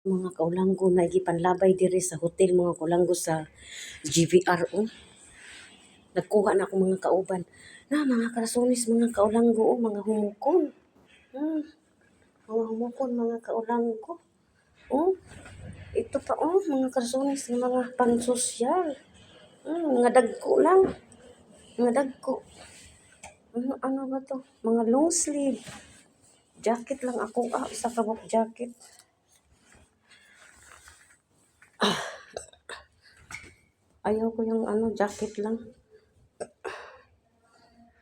mga kaulanggo na igipanlabay diri sa hotel mga kaulanggo sa GVR o. Nagkuha na ako mga kauban. Na mga karasunis mga kaulanggo o mga humukon. Hmm. Mga humukon mga kaulanggo. Oh. Ito pa oh mga karasunis ng mga pansosyal. Hmm, mga dagko lang. Mga dagko. Ano, ano ba to? Mga long sleeve. Jacket lang ako. Ah, isa kabok jacket. Ayaw ko yung ano, jacket lang.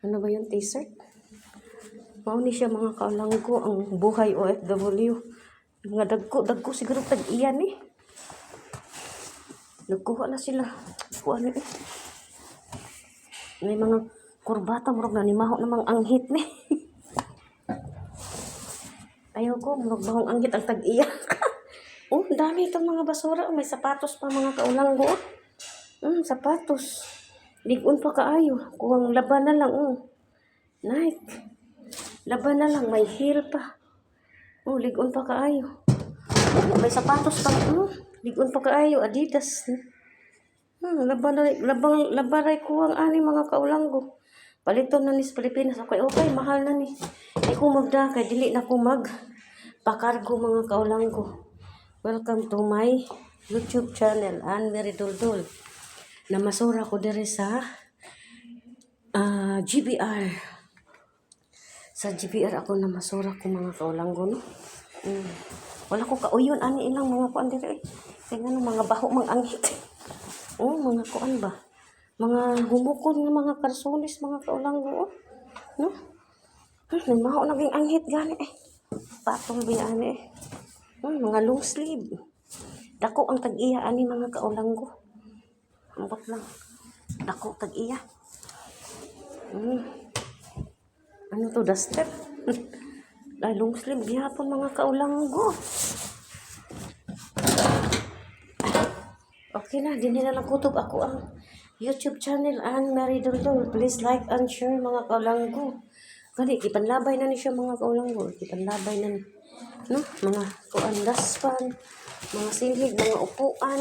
Ano ba yung t-shirt? Mauni siya mga kalanggo, ang buhay OFW. Mga dagko, dagko siguro tag iyan eh. Nagkuha na sila. Kuha eh. May mga kurbata, murag na nimaho namang anghit ni. Ayaw ko, murag bahong anghit ang tag iyan. oh, dami itong mga basura. May sapatos pa mga kaulanggo. Hmm, sapatos. Ligon pa kaayo. Kuwang laban na lang. Oh. Nike. Laban na lang. May heel pa. Oh, ligon pa kaayo. Oh, may sapatos pa. Oh, ligon pa kaayo. Adidas. Hmm, laban na labang laban ray kuwang ani mga kaulanggo. Paliton na ni sa Pilipinas. Okay, okay, mahal na ni. Di ko magda kay dili na ko mag pakargo mga kaulanggo. Welcome to my YouTube channel, Anne Mary Duldul. Namasura ko diri sa ah, GBR. Sa GBR ako namasura ko mga kaulanggo? Mm. Wala ko kauyon, ani ilang mga kuan diri. eh. Kaya nga mga baho, mga angit. Oh, mga kuan ba? Mga humukon nga mga karsones, mga kaulanggo, oh. No? Hmm, may maho naging anghit gani eh. Patong biyani eh. Hmm, mga long sleeve. Dako ang tag-iya ani mga kaulanggo. Ambot lang. Dako tag-iya. Hmm. Ano to, duster? Ay, long sleeve gihapon mga kaulanggo. Okay na, din na lang kutob ako ang YouTube channel Anne Mary Duldul. Please like and share mga kaulanggo. Kani, kipanlabay na ni siya mga kaulanggo. Kipanlabay na ni. No? Mga kuan daspan, mga silid, mga upuan,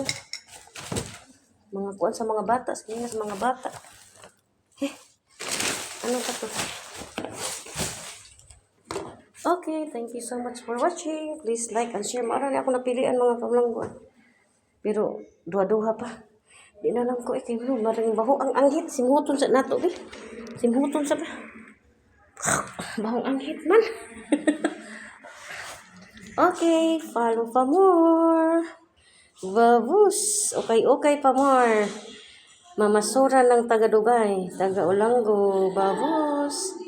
mga kuan sa mga bata, sa mga bata. Eh, ano ba to? Okay, thank you so much for watching. Please like and share. Maara na ako napilian mga kaulanggo. Pero, duha-duha pa. Di na lang ko eh, kay Bro, maring baho ang anghit. Simhuton sa nato, eh. Simhuton sa ba? Bahong anghit man. okay, follow pa more. Babus. Okay, okay pa more. Mamasura ng taga Dubai, taga Olanggo, babus.